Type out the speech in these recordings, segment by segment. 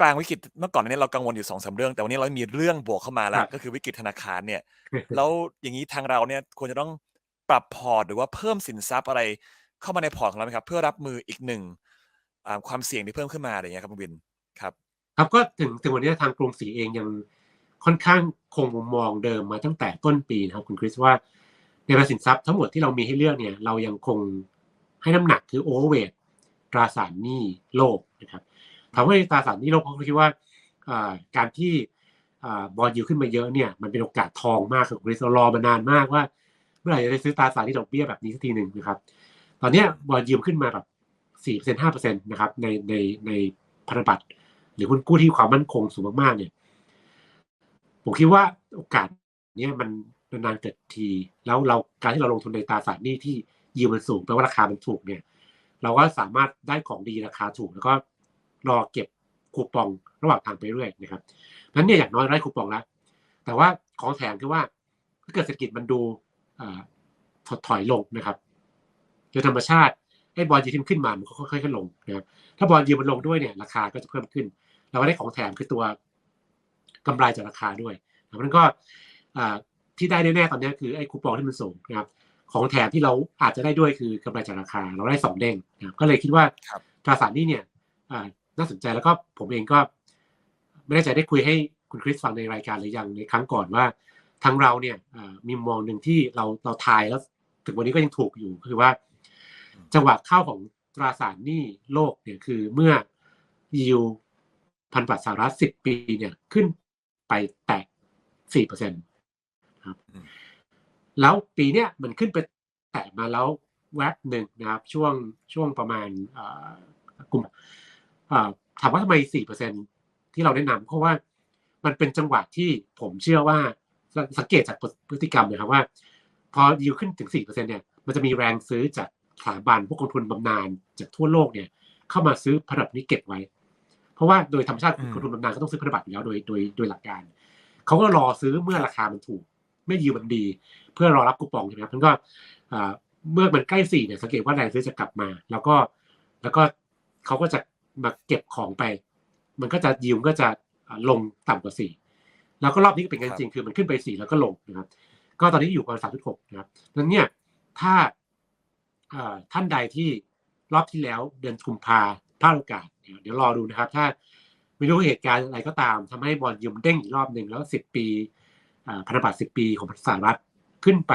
กลางวิกฤตเมื่อก่อนนี้เรากังวลอยู่สองสามเรื่อง แต่วันนี้เรามีเรื่องบวกเข้ามาแล้ควรับก็คือวิกฤตธนาคารเนี่ย แล้วอย่างนี้ทางเราเนี่ยควรจะต้องปรับพอร์ตหรือว่าเพิ่มสินทรัพย์อะไรเข้ามาในพอร์ตของเราไหมครับ เพื่อรับมืออีกหนึ่งอ่าความเสี่ยงที่เพิ่มขึ้นมาอะไรอย่างเงี้ยครับคุณวินครับ ครับก็ถึงถึงวันนี้ทางกรุงศรีเองยังค่อนข้างคงมุมมองเดิมมาตั้งแต่ต้นปีนะครับคุณคริสว่าในบรรดาสินทรัพย์ทั้งหมดที่เรามีให้เลือกเนี่ยเรายังคงให้น้ำหนักคือโอเวอร์เวทตราสารหนี้โลกนะครับ ถามว่าตราสารนี้เราคิดว่าการที่บอลยูขึ้นมาเยอะเนี่ยมันเป็นโอกาสทองมากครับคุณคริสเรารอมานานมากว่า เมื่อไหร่จะได้ซื้อตราสารที่ดอกเบี้ยแบบนี้สักทีหนึ่งนะครับ ตอนนี้บอลยูขึ้นมาแบบสี่เปอร์เซ็นห้าเปอร์เซ็นต์นะครับในในในพันธบัตรหรือหุ้นกู้ที่ความมั่นคงสูงมากๆเนี่ยผมคิดว่าโอกาสเนี้ยมันนานๆเกิดที แล้วเราการที่เราลงทุนในตราสารหนี้ที่ยิวมันสูงแปลว่าราคามันถูกเนี่ย เราก็สามารถได้ของดีราคาถูกแล้วก็ รอเก็บคูปองระหว่างทางไปเรื่อยนะครับเพราะฉะนั้นเนี่ยอย่างน้อยได้คูปองแล้วแต่ว่าของแถมคือว่าถ้าเกิดเศรษฐกิจมันดูอ่าถดถอยลงนะครับโดยธรรมชาติให้บอลยีที่มันขึ้นมามันก็ค่อยๆลงนะครับถ้าบอลยีมันลงด้วยเนี่ยราคาก็จะเพิ่มขึ้น เราก็ได้ของแถมคือตัวกำไรจากราคาด้วยเพราะฉะนั้นก็อ่าที่ได้แน่ๆตอนนี้คือไอ้คูปองที่มันสูงนะครับของแถมที่เราอาจจะได้ด้วยคือกำไรจากราคา เราได้สองเด้งนะครับก็เลยคิดว่าครับตราสารหนี้เนี่ยอ่า น่าสนใจแล้วก็ผมเองก็ไม่แน่ใจได้คุยให้คุณคริสฟังในรายการหรือยังในครั้งก่อนว่าทางเราเนี่ยมีมองหนึ่งที่เราเราทายแล้วถึงวันนี้ก็ยังถูกอยู่คือว่า จังหวะเข้าของตราสารหนี้โลกเนี่ยคือเมื่อยิวพันบาทสหรัฐสิบปีเนี่ยขึ้นไปแตะสี่เปอร์เซ็นต์ครับ แล้วปีเนี้ยมันขึ้นไปแตะมาแล้วแวบหนึ่งนะครับ ช่วงช่วงประมาณกลุ่ม ถามว่าทำไมสี่เปอร์เซ็นที่เราแนะนำเพราะว่ามันเป็นจังหวะที่ผมเชื่อว่าสังสังเกตจากพฤติกรรมนะครับว่า พอยิวขึ้นถึงสี่เปอร์เซ็นเนี่ยมันจะมีแรงซื้อจากสถาบันพวกกองทุนบำนาญจากทั่วโลกเนี่ยเข้ามาซื้อพันธบัตรนี้เก็บไว้ เพราะว่าโดยธรรมชาติอืมกองทุนบำนาญก็ต้องซื้อพันธบัตรอยู่แล้วโดยโดยโดยหลักการเขาก็รอซื้อเมื่อราคามันถูกเมื่อยิวมันดี เพื่อรอรับคูปองใช่ไหมครับมันก็อ่าเมื่อมันใกล้สี่เนี่ยสังเกตว่าแรงซื้อจะกลับมา แล้วก็แล้วก็เขาก็จะ มาเก็บของไป มันก็จะยิวก็จะอ่าลงต่ำกว่าสี่แล้วก็รอบนี้ก็เป็นกันครับจริงคือมันขึ้นไปสี่แล้วก็ลงนะครับ ก็ตอนนี้อยู่ประมาณสามจุดหกนะครับนั้นเนี่ยถ้าเอ่อท่านใดที่รอบที่แล้วเดือนกุมภาพลาดโอกาสเดี๋ยวเดี๋ยวรอดูนะครับ ถ้าไม่รู้เหตุการณ์อะไรก็ตามทำให้บอลยิมเด้งอีกรอบหนึ่งแล้วสิบปีอ่าพันธบัตรสิบปีของสหรัฐขึ้นไป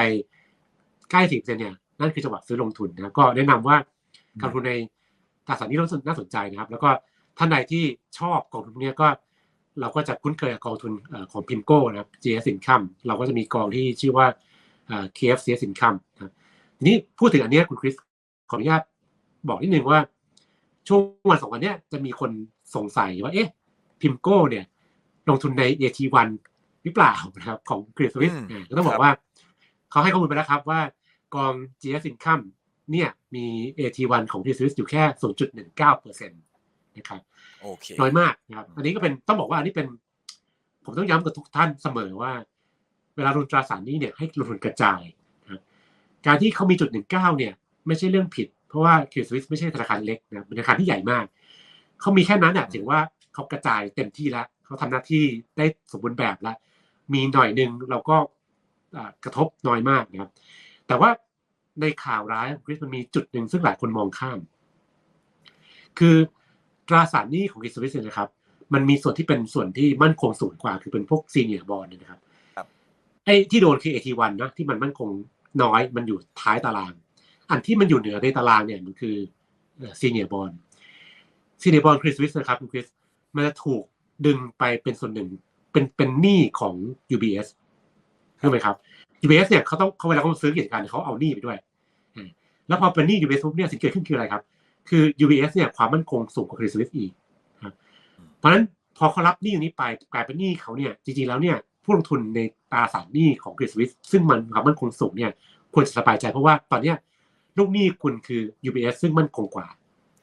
ใกล้สิบเซนเนี่ยนั่นคือจังหวะซื้อลงทุนนะครับก็แนะนำว่าการลงทุนใน ตราสารหนี้น่าสนใจนะครับ แล้วก็ท่านใดที่ชอบกองทุนพวกเนี้ยก็เราก็จะคุ้นเคยกับกองทุนเอ่อของพิมโก้นะครับ GS Income เราก็จะมีกองที่ชื่อว่าเอ่อ KFCS Income นะครับทีนี้พูดถึงอันเนี้ยคุณคริสขออนุญาตบอกนิดนึงว่า ช่วงวันสองวันเนี้ยจะมีคนสงสัยว่าเอ๊ะพิมโก้เนี่ย ลงทุนใน AT1 หรือเปล่านะครับของ Credit Suisse อืมอ่าก็ต้องบอครักบว่า เขาให้ข้อมูลไปแล้วครับว่ากอง GS Income เนี่ยมี AT1 ของ Credit Suisse อยู่แค่ 0.19%นะครับโอเคน้อยมากนะครับอันนี้ก็เป็นต้องบอกว่าอันนี้เป็น ผมต้องย้ำกับทุกท่านเสมอว่า เวลาลงทุนตราสารหนี้เนี่ยให้ลงทุนกระจายนะครับการที่เขามีจุดหนึ่งเก้าเนี่ย ไม่ใช่เรื่องผิด เพราะว่าเคสวิสไม่ใช่ธนาคารเล็กนะครับเป็นธนาคารที่ใหญ่มาก เขามีแค่นั้นอะถือว่าเขากระจายเต็มที่แล้วเขาทำหน้าที่ได้สมบูรณ์แบบแล้วมีหน่อยหนึ่งเราก็อ่ากระทบน้อยมากนะครับแต่ว่า ในข่าวร้ายของคริสมันมีจุดหนึ่งซึ่งหลายคนมองข้าม คือตราสารหนี้ของกิสวิสเนี่ยนะครับ มันมีส่วนที่เป็นส่วนที่มั่นคงสูงกว่า คือเป็นพวกซีเนียร์บอลเนี่ยนะครับครับไอ้ที่โดนคือ AT1 นะที่มันมั่นคงน้อยมันอยู่ท้ายตาราง อันที่มันอยู่เหนือในตารางเนี่ยมันคือซีเนียร์บอลซีเนียร์บอลคริสวิสนะครับคุณคริสมันจะถูกดึงไปเป็นส่วนหนึ่งเป็นเป็นหนี้ของ UBS รู้ไหมครับ UBS เนี่ยเขาต้องเขาเวลาเขาซื้อกิจการเขาเอาหนี้ไปด้วยอ่าแล้วพอเป็นหนี้ UBS ปุ๊บเนี่ยสิ่งที่เกิดขึ้นคืออะไรครับ คือ UBS เนี่ยความมั่นคงสูงกว่า Credit Suisse อีกครับเพราะฉะนั้นพอเขารับหนี้ตรงนี้ไปกลายเป็นหนี้เขาเนี่ยจริงๆแล้วเนี่ยผู้ลงทุนในตราสารหนี้ของ Credit Suisse ซึ่งมันความมั่นคงสูงเนี่ยควรจะสบายใจเพราะว่าตอนเนี้ยลูกหนี้คุณคือ UBS ซึ่งมั่นคงกว่า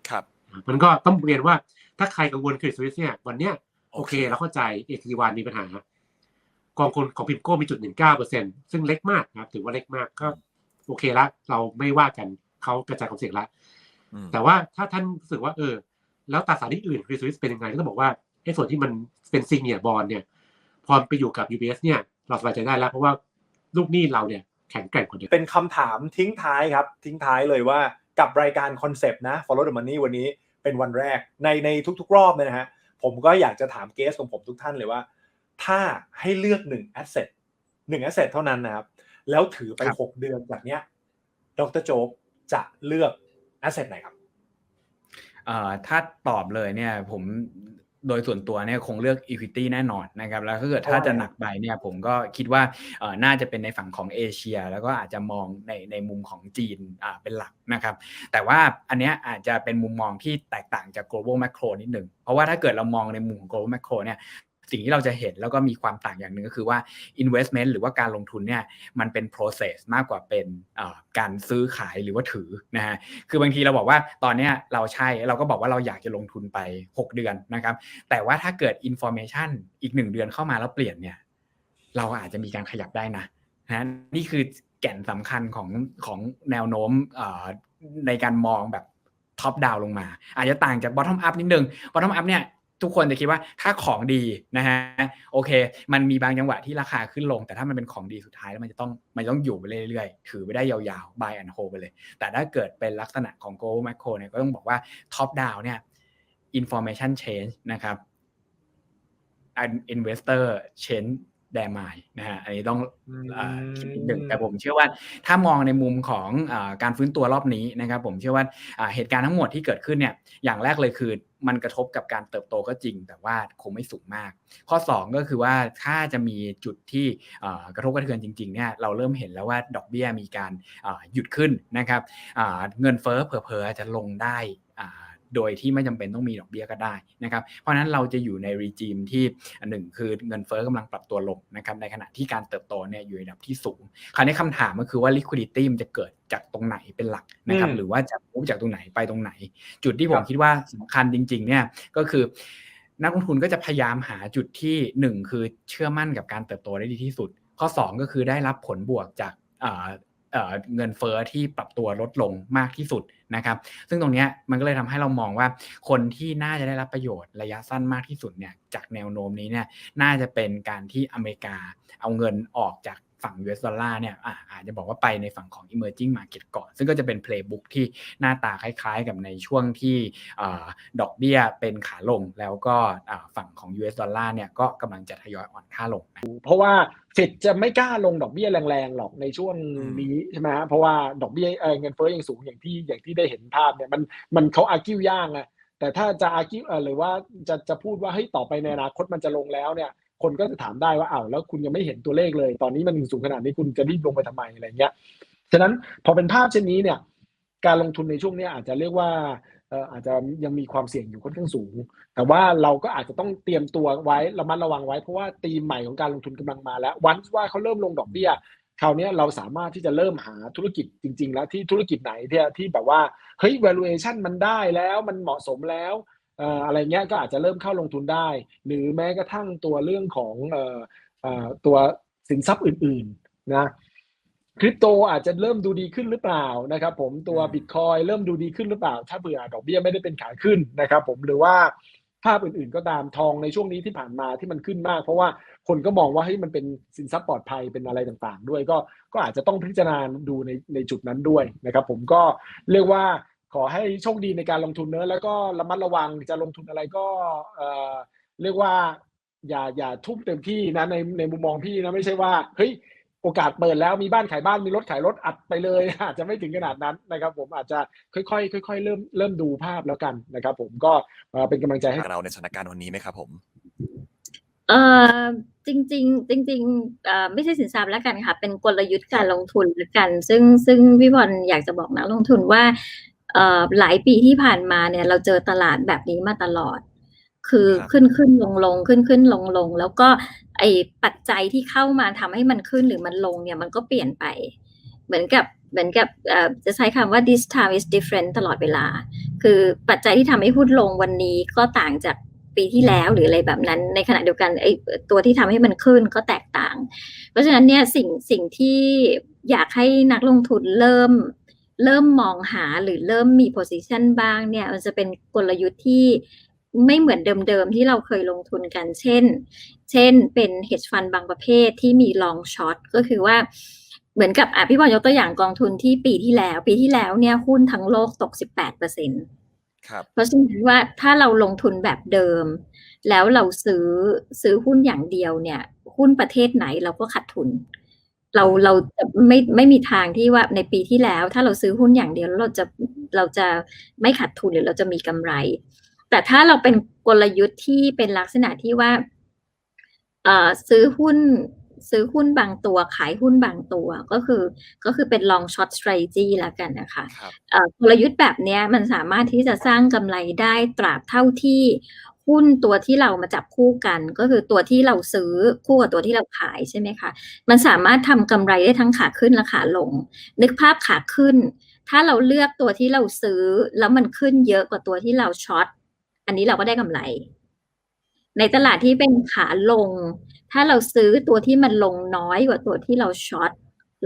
ครับ มันก็ต้องเรียนว่าถ้าใครกังวล Credit Suisse เนี่ยวันเนี้ยโอโอเคเคเราเข้าใจ AT1 มีปัญหา กองทุนของพิมโก้มีจุดหนึ่งเก้าเปอร์เซ็นซึ่งเล็กมากนะครับ ถือว่าเล็กมากก็โอเคละ เราไม่ว่ากันเขากระจายความเสี่ยงละอืมแต่ว่าถ้าท่านรู้สึกว่าเออ แล้วตราสารหนี้อื่นคริสวิสเป็นยังไงก็ต้องบอกว่าไอ้ส่วนที่มันเป็นซีเนียร์บอลเนี่ย พอไปอยู่กับ UBS เนี่ย เราสบายใจได้แล้ว เพราะว่าลูกหนี้เราเนี่ยแข็งแกร่งกว่าเดิมเป็นคำถามทิ้งท้ายครับ ทิ้งท้ายเลยว่ากับรายการคอนเซปต์นะ Follow the Money วันนี้เป็นวันแรกในในทุก ๆ รอบเนี่ยนะฮะผมก็อยากจะถามเกสของผมทุกท่านเลยว่า ถ้าให้เลือกหนึ่งแอสเซทหนึ่งแอสเซทเท่านั้นนะครับ แล้วถือไปครับหกเดือนจากเนี้ย ดรโจ๊กจะเลือกแอสเซทไหนครับเอ่อถ้าตอบเลยเนี่ยผมโดยส่วนตัวเนี่ยคงเลือก Equity แน่นอนนะครับแล้วถ้าเกิดถ้าจะหนักไปเนี่ยผมก็คิดว่าเอ่อน่าจะเป็นในฝั่งของเอเชีย แล้วก็อาจจะมองในในมุมของจีนอ่าเป็นหลักนะครับแต่ว่าอันเนี้ยอาจจะเป็นมุมมองที่แตกต่างจาก global macro นิดหนึ่งเพราะว่าถ้าเกิดเรามองในมุมของ global macro เนี่ย สิ่งที่เราจะเห็นแล้วก็มีความต่างอย่างหนึ่งก็คือว่า investment หรือว่าการลงทุนเนี่ยมันเป็น process มากกว่าเป็นการซื้อขายหรือว่าถือนะฮะคือบางทีเราบอกว่าตอนเนี้ยเราใช่เราก็บอกว่าเราอยากจะลงทุนไป 6 เดือนนะครับแต่ว่าถ้าเกิด information อีก 1 เดือนเข้ามาแล้วเปลี่ยนเนี่ยเราอาจจะมีการขยับได้นะนะนี่คือแก่นสำคัญของของแนวโน้มในการมองแบบท็อปดาวลงมา อาจจะต่างจาก bottom up นิดนึง bottom up เนี่ย ทุกคนจะคิดว่าถ้าของดีนะฮะโอเค มันมีบางจังหวะที่ราคาขึ้นลง แต่ถ้ามันเป็นของดีสุดท้ายแล้วมันจะต้องมันต้องอยู่ไปเรื่อยๆ ถือไปได้ยาวๆ buy and hold ไปเลย แต่ถ้าเกิดเป็นลักษณะของ Go Macro เนี่ยก็ต้องบอกว่า Top Down เนี่ย Information Change นะครับ Investor Change their mind นะฮะอันนี้ต้องอ่าคิดนิดหนึ่งแต่ผมเชื่อว่าถ้ามองในมุมของอาการฟื้นตัวรอบนี้นะครับ ผมเชื่อว่าอ่าเหตุการณ์ทั้งหมดที่เกิดขึ้นเนี่ยอย่างแรกเลยคือมันกระทบกับการเติบโตก็จริง แต่ว่าคงไม่สูงมาก ข้อ 2 ก็คือว่าถ้าจะมีจุดที่อ่ากระทบกระเทือนจริงๆเนี่ยเราเริ่มเห็นแล้วว่าดอกเบี้ยมีการอ่าหยุดขึ้นนะครับอ่าเงินเฟ้อเผลอๆอาจจะลงได้อ่า โดยที่ไม่จำเป็นต้องมีดอกเบี้ยก็ได้นะครับเพราะฉะนั้นเราจะอยู่ในรีจิมที่อันหนึ่งคือเงินเฟ้อกำลังปรับตัวลงนะครับในขณะที่การเติบโตเนี่ยอยู่ในระดับที่สูง คราวนี้คำถามก็คือว่า liquidity มันจะเกิดจากตรงไหนเป็นหลักนะครับอืมหรือว่าจะมุจากตรงไหนไปตรงไหน จุดที่ผคมรับคิดว่าสำคัญจริง ๆ เนี่ยก็คือนักลงทุนก็จะพยายามหาจุดที่หนึ่งคือเชื่อมั่นกับการเติบโตได้ดีที่สุด ข้อ 2 ก็คือได้รับผลบวกจากอ่า เเงินเฟ้อที่ปรับตัวลดลงมากที่สุดนะครับ ซึ่งตรงนี้มันก็เลยทำให้เรามองว่าคนที่น่าจะได้รับประโยชน์ระยะสั้นมากที่สุดเนี่ยจากแนวโน้มนี้เนี่ยน่าจะเป็นการที่อเมริกาเอาเงินออกจาก ฝั่ง US ดอลลาร์เนี่ยอะอาจจะบอกว่าไปในฝั่งของ emerging market ก่อน ซึ่งก็จะเป็น playbook ที่หน้าตาคล้ายๆ กับในช่วงที่อาดอกเบี้ยเป็นขาลง แล้วก็อ่าฝั่งของ US ดอลลาร์เนี่ยก็กำลังจะทยอยอ่อนค่าลงเพราะว่าเฟดจะไม่กล้าลงดอกเบี้ยแรงๆหรอกในช่วงนี้ใช่ไหมฮะเพราะว่าดอกเบี้ยเอ่อเงินเฟ้อยังสูงอย่างที่อย่างที่ได้เห็นภาพเนี่ยมันมันเขาอากิ้วยากอะแต่ถ้าจะอากิ้วเออหรือว่าจะจะพูดว่าเฮ้ยต่อไปในอนาคตมันจะลงแล้วเนี่ย คนก็จะถามได้ว่าอ้าวแล้วคุณยังไม่เห็นตัวเลขเลย ตอนนี้มันสูงขนาดนี้คุณจะรีบลงไปทำไมอะไรเงี้ยฉะนั้นพอเป็นภาพเช่นนี้เนี่ย การลงทุนในช่วงนี้อาจจะเรียกว่าอาจจะยังมีความเสี่ยงอยู่ค่อนข้างสูง แต่ว่าเราก็อาจจะต้องเตรียมตัวไว้ระมัดระวังไว้เพราะว่าธีมใหม่ของการลงทุนกำลังมาแล้ว วันว่าเขาเริ่มลงดอกเบี้ยคราวนี้เราสามารถที่จะเริ่มหาธุรกิจจริง ๆ แล้วที่ธุรกิจไหนที่ที่แบบว่าเฮ้ย valuation มันได้แล้วมันเหมาะสมแล้ว อ่ออะไรเงี้ยก็อาจจะเริ่มเข้าลงทุนได้ หรือแม้กระทั่งตัวเรื่องของเอ่อเอ่อตัวสินทรัพย์อื่นๆนะคริปโตอาจจะเริ่มดูดีขึ้นหรือเปล่านะครับผมตัวอืมบิตคอยเริ่มดูดีขึ้นหรือเปล่า ถ้าเผื่อดอกเบี้ยไม่ได้เป็นขาขึ้นนะครับผมหรือว่าภาพอื่นๆก็ตามทองในช่วงนี้ที่ผ่านมาที่มันขึ้นมาก เพราะว่าคนก็มองว่าเฮ้ยมันเป็นสินทรัพย์ปลอดภัยเป็นอะไรต่างๆ ด้วยก็ก็อาจจะต้องพิจารณาดูในในจุดนั้นด้วยนะครับผมก็เรียกว่า ขอให้โชคดีในการลงทุนเนอะแล้วก็ระมัดระวังจะลงทุนอะไรก็เอ่อเรียกว่า อย่าอย่าทุ่มเต็มที่นะในในมุมมองพี่นะไม่ใช่ว่าเฮ้ยโอกาสเปิดแล้วมีบ้านขายบ้านมีรถขายรถอัดไปเลยอาจจะไม่ถึงขนาดนั้นนะครับ ผมอาจจะค่อยๆค่อยๆเริ่มเริ่มดูภาพแล้วกันนะครับ ผมก็เอ่อเป็นกำลังใจให้ทางเราในสถานการณ์วันนี้ไหมครับ ผมเออจริงๆจริงๆเอ่อไม่ใช่สินทรัพย์แล้วกันค่ะ เป็นกลยุทธ์การลงทุนแล้วกัน ซึ่งซึ่งพี่บอลอยากจะบอกนักลงทุนว่าเอ่อ หลายปีที่ผ่านมาเนี่ย เราเจอตลาดแบบนี้มาตลอด คือครับขึ้นขึ้นลงลงขึ้นขึ้นลงลงแล้วก็ไอปัจจัยที่เข้ามาทำให้มันขึ้นหรือมันลงเนี่ยมันก็เปลี่ยนไป เหมือนกับเหมือนกับเอ่อจะใช้คำว่า this time is different ตลอดเวลา คือปัจจัยที่ทำให้หุ้นลงวันนี้ก็ต่างจากปีที่แล้วหรืออะไรแบบนั้น ในขณะเดียวกันไอ้ตัวที่ทำให้มันขึ้นก็แตกต่าง เพราะฉะนั้นเนี่ยสิ่งสิ่งที่อยากให้นักลงทุนเริ่ม เริ่มมองหาหรือเริ่มมี position บ้างเนี่ยมันจะเป็นกลยุทธ์ที่ไม่เหมือนเดิมๆที่เราเคยลงทุนกัน เช่น เช่นเป็น hedge fund บางประเภทที่มี long short ก็คือว่าเหมือนกับอะพี่บอลยกตัวอย่างกองทุนที่ปีที่แล้ว ปีที่แล้วเนี่ยหุ้นทั้งโลกตก 18เปอร์เซ็นต์ครับเพราะฉะนั้นว่าถ้าเราลงทุนแบบเดิม แล้วเราซื้อซื้อหุ้นอย่างเดียวเนี่ย หุ้นประเทศไหนเราก็ขาดทุน เราเราจะไม่ไม่มีทางที่ว่าในปีที่แล้ว ถ้าเราซื้อหุ้นอย่างเดียวแล้วเราจะเราจะไม่ขาดทุนหรือเราจะมีกำไร แต่ถ้าเราเป็นกลยุทธ์ที่เป็นลักษณะที่ว่าเอ่อซื้อหุ้นซื้อหุ้นบางตัวขายหุ้นบางตัวก็คือก็คือเป็น long short strategy แล้วกันนะคะครับเอ่อกลยุทธ์แบบเนี้ยมันสามารถที่จะสร้างกำไรได้ตราบเท่าที่ หุ้นตัวที่เรามาจับคู่กัน ก็คือตัวที่เราซื้อคู่กับตัวที่เราขายใช่ไหมคะ มันสามารถทำกำไรได้ทั้งขาขึ้นและขาลง นึกภาพขาขึ้น ถ้าเราเลือกตัวที่เราซื้อ แล้วมันขึ้นเยอะกว่าตัวที่เราช็อตอันนี้เราก็ได้กำไร ในตลาดที่เป็นขาลง ถ้าเราซื้อตัวที่มันลงน้อยกว่าตัวที่เราช็อต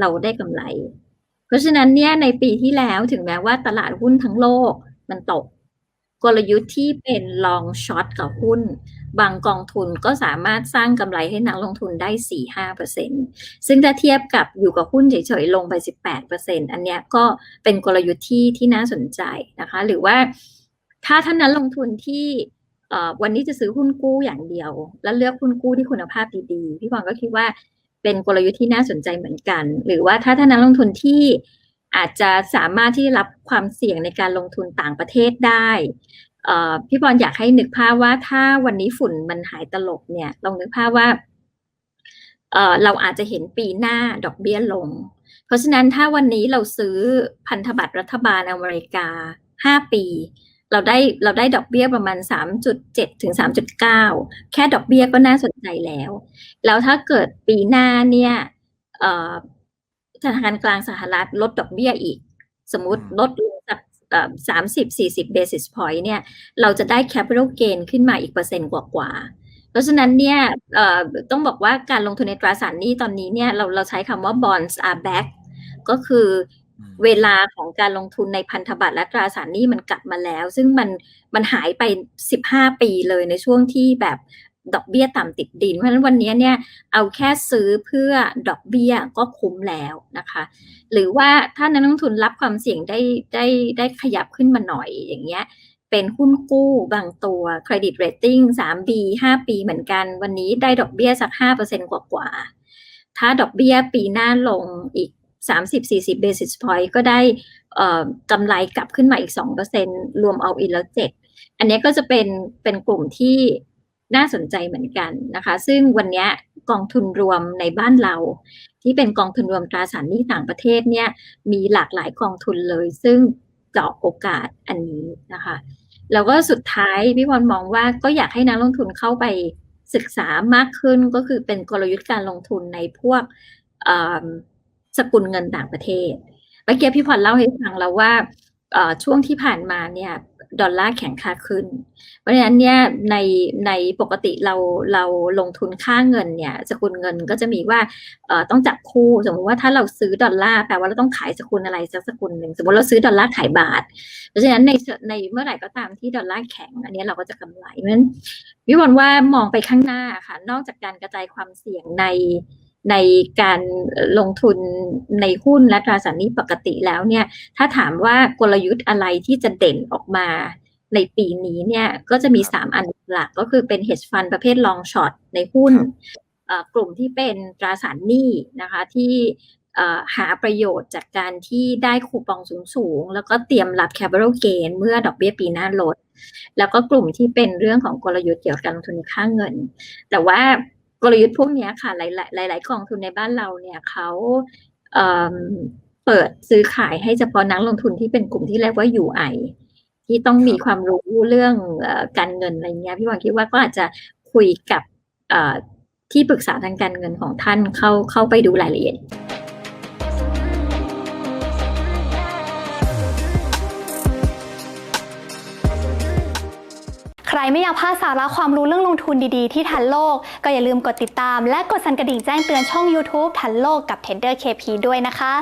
เราได้กำไร เพราะฉะนั้นเนี่ยในปีที่แล้วถึงแม้ว่าตลาดหุ้นทั้งโลกมันตก กลยุทธ์ที่เป็น long short กับหุ้น บางกองทุนก็สามารถสร้างกำไรให้นักลงทุนได้ 4-5%ซึ่งถ้าเทียบกับอยู่กับหุ้นเฉยๆ ลงไป 18%อันเนี้ยก็เป็นกลยุทธ์ที่ที่น่าสนใจนะคะ หรือว่าถ้าท่านนั้นลงทุนที่วันนี้จะซื้อหุ้นกู้อย่างเดียว แล้วเลือกหุ้นกู้ที่คุณภาพดีๆ พี่บอลก็คิดว่าเป็นกลยุทธ์ที่น่าสนใจเหมือนกัน หรือว่าถ้าท่านนักลงทุนที่ อาจจะสามารถที่รับความเสี่ยงในการลงทุนต่างประเทศได้พี่บอลอยากให้นึกภาพว่าถ้าวันนี้ฝุ่นมันหายตลบเนี่ยลองนึกภาพว่าเราอาจจะเห็นปีหน้าดอกเบี้ยลง เพราะฉะนั้นถ้าวันนี้เราซื้อพันธบัตรรัฐบาลอเมริกา 5 ปี เราได้เราได้ดอกเบี้ยประมาณ 3.7 ถึง 3.9 แค่ดอกเบี้ยก็น่าสนใจแล้ว แล้วถ้าเกิดปีหน้าเนี่ย ธนาคารกลางสหรัฐลดดอกเบี้ยอีก สมมุติอืมลดลงจากสามสิบสี่สิบ basis point เนี่ย เราจะได้ capital gain ขึ้นมาอีกเปอร์เซ็นต์กว่าๆเพราะฉะนั้นเนี่ยเอ่อต้องบอกว่าการลงทุนในตราสารหนี้ตอนนี้เนี่ยเราเราใช้คำว่า bonds are back ก็คืออืมเวลาของการลงทุนในพันธบัตรและตราสารหนี้มันกลับมาแล้ว ซึ่งมันมันหายไป 15 ปีเลยในช่วงที่แบบ ดอกเบี้ยต่ำติดดิน เพราะฉะนั้นวันนี้เนี่ยเอาแค่ซื้อเพื่อดอกเบี้ยก็คุ้มแล้วนะคะ หรือว่าถ้านักลงทุนรับความเสี่ยงได้ได้ได้ขยับขึ้นมาหน่อยอย่างเงี้ยเป็นหุ้นกู้บางตัวเครดิตเรตติ้ง 3B 5 ปีเหมือนกัน วันนี้ได้ดอกเบี้ยสัก 5%กว่ากว่า ถ้าดอกเบี้ยปีหน้าลงอีก 30-40 basis point ก็ได้เอ่อกำไรกลับขึ้นมาอีก 2%รวมเอาอินแล้ว7อันนี้ก็จะเป็นเป็นกลุ่มที่ น่าสนใจเหมือนกันนะคะ ซึ่งวันนี้กองทุนรวมในบ้านเรา ที่เป็นกองทุนรวมตราสารหนี้ต่างประเทศเนี่ยมีหลากหลายกองทุนเลย ซึ่งเจาะโอกาสอันนี้นะคะแล้วก็สุดท้ายพี่พรมองว่าก็อยากให้นักลงทุนเข้าไปศึกษามากขึ้นก็คือเป็นกลยุทธ์การลงทุนในพวกสกุลเงินต่างประเทศเมื่อกี้พี่พรเล่าให้ฟังแล้วว่าช่วงที่ผ่านมาเนี่ย ดอลลาร์แข็งค่าขึ้น เพราะฉะนั้นเนี่ยในในปกติเราเราลงทุนค่าเงินเนี่ยสกุลเงินก็จะมีว่าเอ่อต้องจับคู่สมมติว่าถ้าเราซื้อดอลลาร์แปลว่าเราต้องขายสกุลอะไรสักสกุลหนึ่งสมมติเราซื้อดอลลาร์ขายบาท เพราะฉะนั้นในในเมื่อไหร่ก็ตามที่ดอลลาร์แข็ง อันนี้เราก็จะกำไรเพราะฉะนั้นวิวอนว่ามองไปข้างหน้าค่ะนอกจากการกระจายความเสี่ยงใน ในการลงทุนในหุ้นและตราสารหนี้ปกติแล้วเนี่ยถ้าถามว่ากลยุทธ์อะไรที่จะเด่นออกมาในปีนี้เนี่ยก็จะมีครับ3อันหลักก็คือเป็น hedge fund ประเภท long short ในหุ้นครับเอ่อกลุ่มที่เป็นตราสารหนี้นะคะที่เอ่อหาประโยชน์จากการที่ได้คูปองสูงๆ แล้วก็เตรียมรับ capital gain เมื่อดอกเบี้ยปีหน้าลด แล้วก็กลุ่มที่เป็นเรื่องของกลยุทธ์เกี่ยวกับการลงทุนในค่าเงิน แต่ว่า กลยุทธ์พวกนี้ค่ะ หลาย ๆ หลาย ๆ กองทุนในบ้านเราเนี่ยเขาเเปิดซื้อขายให้เฉพาะนักลงทุนที่เป็นกลุ่มที่เรียกว่า UI ที่ต้องมีความรู้เรื่องอการเงินอะไรเงี้ยพี่วังคิดว่าก็อาจจะคุยกับที่ปรึกษาทางการเงินของท่านเข้าเข้าไปดูรายละเอียด รไม่อยากพลาดสาระความรู้เรื่องลงทุนดีๆ ที่ทันโลก ก็อย่าลืมกดติดตาม และกดสั่นกระดิ่งแจ้งเตือนช่อง YouTube ทันโลกกับ Trader KP ด้วยนะคะ